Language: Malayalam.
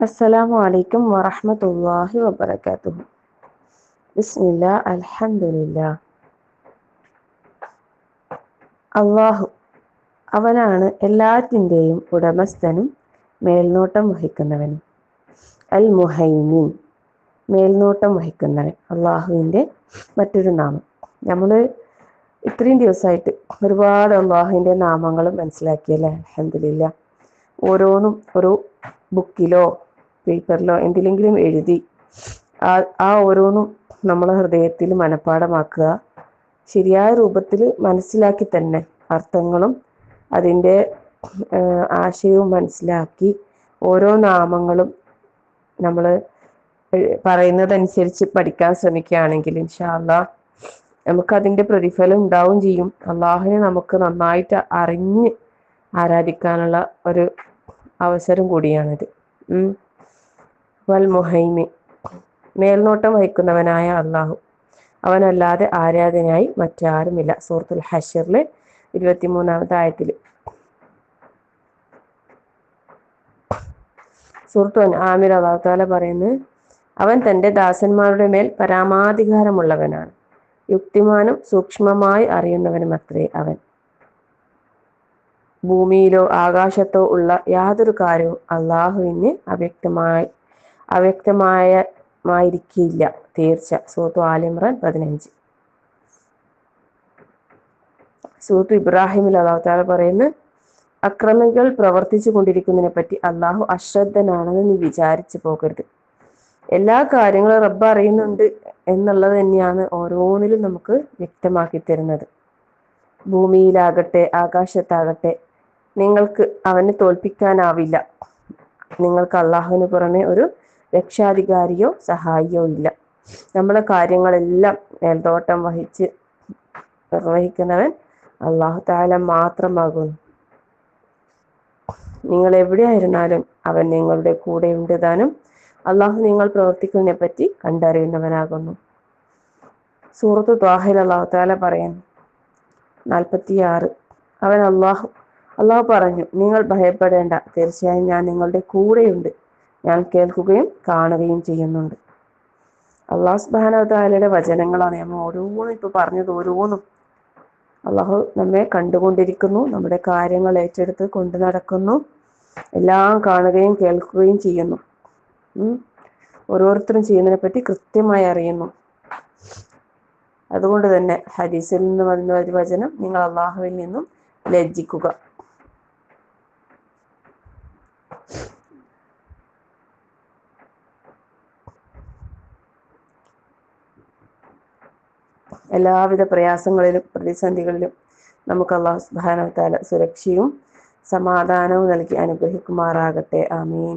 അസ്സലാമു അലൈക്കും വറഹമത്തല്ലാഹി വബർക്കാത്തു ബിസ്മില്ല അൽഹമില്ല അള്ളാഹു അവനാണ് എല്ലാത്തിന്റെയും ഉടമസ്ഥനും മേൽനോട്ടം വഹിക്കുന്നവനും. അൽ മുഹൈമിൻ മേൽനോട്ടം വഹിക്കുന്നവൻ. അള്ളാഹുവിന്റെ മറ്റൊരു നാമം. നമ്മൾ ഇത്രയും ദിവസമായിട്ട് ഒരുപാട് അള്ളാഹുവിന്റെ നാമങ്ങൾ മനസ്സിലാക്കിയല്ലേ അലഹമില്ല ഓരോന്നും ഒരു ബുക്കിലോ പേപ്പറിലോ എന്തിലെങ്കിലും എഴുതി ആ ആ ഓരോന്നും നമ്മളെ ഹൃദയത്തിൽ മനഃപ്പാടമാക്കുക. ശരിയായ രൂപത്തിൽ മനസ്സിലാക്കി തന്നെ അർത്ഥങ്ങളും അതിന്റെ ആശയവും മനസ്സിലാക്കി ഓരോ നാമങ്ങളും നമ്മൾ പറയുന്നതനുസരിച്ച് പഠിക്കാൻ ശ്രമിക്കുകയാണെങ്കിൽ ഇൻഷാല്ല നമുക്ക് അതിന്റെ പ്രതിഫലം ഉണ്ടാവും ചെയ്യും. അള്ളാഹുവിനെ നമുക്ക് നന്നായിട്ട് അറിഞ്ഞ് ആരാധിക്കാനുള്ള ഒരു അവസരം കൂടിയാണിത്. വൽ മുഹൈമി. മേൽനോട്ടം വഹിക്കുന്നവനായ അള്ളാഹു അവനല്ലാതെ ആരാധനയായി മറ്റാരുമില്ല. സൂറത്തുൽ ഹഷറിലെ ഇരുപത്തിമൂന്നാമത്തെ ആയത്തിൽ. സുഹൃത്തു ആമിർ അള്ളാഹുത്താല പറയുന്നത് അവൻ തന്റെ ദാസന്മാരുടെ മേൽ പരാമാധികാരമുള്ളവനാണ്. യുക്തിമാനും സൂക്ഷ്മമായി അറിയുന്നവനും അത്രേ അവൻ. ഭൂമിയിലോ ആകാശത്തോ ഉള്ള യാതൊരു കാര്യവും അള്ളാഹുവിന് അവ്യക്തമായി അവ്യക്തമായ മായിരിക്കില്ല തീർച്ച സൂത്തു ആലിമ്രാൻ പതിനഞ്ച്. സൂത്തു ഇബ്രാഹിമിൽ അള്ളാഹു താല പറയുന്നു അക്രമികൾ പ്രവർത്തിച്ചു കൊണ്ടിരിക്കുന്നതിനെ പറ്റി അള്ളാഹു അശ്രദ്ധനാണെന്ന് നീ വിചാരിച്ചു പോകരുത്. എല്ലാ കാര്യങ്ങളും റബ്ബ് അറിയുന്നുണ്ട് എന്നുള്ളത് തന്നെയാണ് ഓരോന്നിലും നമുക്ക് വ്യക്തമാക്കി തരുന്നത്. ഭൂമിയിലാകട്ടെ ആകാശത്താകട്ടെ നിങ്ങൾക്ക് അവനെ തോൽപ്പിക്കാനാവില്ല. നിങ്ങൾക്ക് അള്ളാഹുവിന് പുറമെ ഒരു രക്ഷാധികാരിയോ സഹായിയോ ഇല്ല. നമ്മളെ കാര്യങ്ങളെല്ലാം മേൽതോട്ടം വഹിച്ച് നിർവഹിക്കുന്നവൻ അള്ളാഹു താല മാത്രമാകുന്നു. നിങ്ങൾ എവിടെയായിരുന്നാലും അവൻ നിങ്ങളുടെ കൂടെ ഉണ്ട് താനും അള്ളാഹു നിങ്ങൾ പ്രവർത്തിക്കുന്നതിനെ പറ്റി കണ്ടറിയുന്നവനാകുന്നു. സൂറത്ത് ത്വാഹിൽ അള്ളാഹു താല പറയുന്നു നാൽപ്പത്തിയാറ് അവൻ അള്ളാഹു അള്ളാഹു പറഞ്ഞു നിങ്ങൾ ഭയപ്പെടേണ്ട തീർച്ചയായും ഞാൻ നിങ്ങളുടെ കൂടെയുണ്ട്. ഞാൻ കേൾക്കുകയും കാണുകയും ചെയ്യുന്നുണ്ട്. അള്ളാഹു സുബാനവതാലയുടെ വചനങ്ങളാണ് നമ്മൾ ഓരോന്നും ഇപ്പൊ പറഞ്ഞത് ഓരോന്നും. അള്ളാഹു നമ്മെ കണ്ടുകൊണ്ടിരിക്കുന്നു നമ്മുടെ കാര്യങ്ങൾ ഏറ്റെടുത്ത് കൊണ്ടു നടക്കുന്നു എല്ലാം കാണുകയും കേൾക്കുകയും ചെയ്യുന്നു. ഓരോരുത്തരും ചെയ്യുന്നതിനെ പറ്റി കൃത്യമായി അറിയുന്നു. അതുകൊണ്ട് തന്നെ ഹദീസിൽ നിന്ന് വന്ന ഒരു വചനം നിങ്ങൾ അള്ളാഹുവിൽ നിന്നും ലജ്ജിക്കുക. എല്ലാവിധ പ്രയാസങ്ങളിലും പ്രതിസന്ധികളിലും നമുക്ക് അള്ളാഹു സുബാന താല സുരക്ഷയും സമാധാനവും നൽകി അനുഗ്രഹിക്കുമാറാകട്ടെ. ആമീൻ.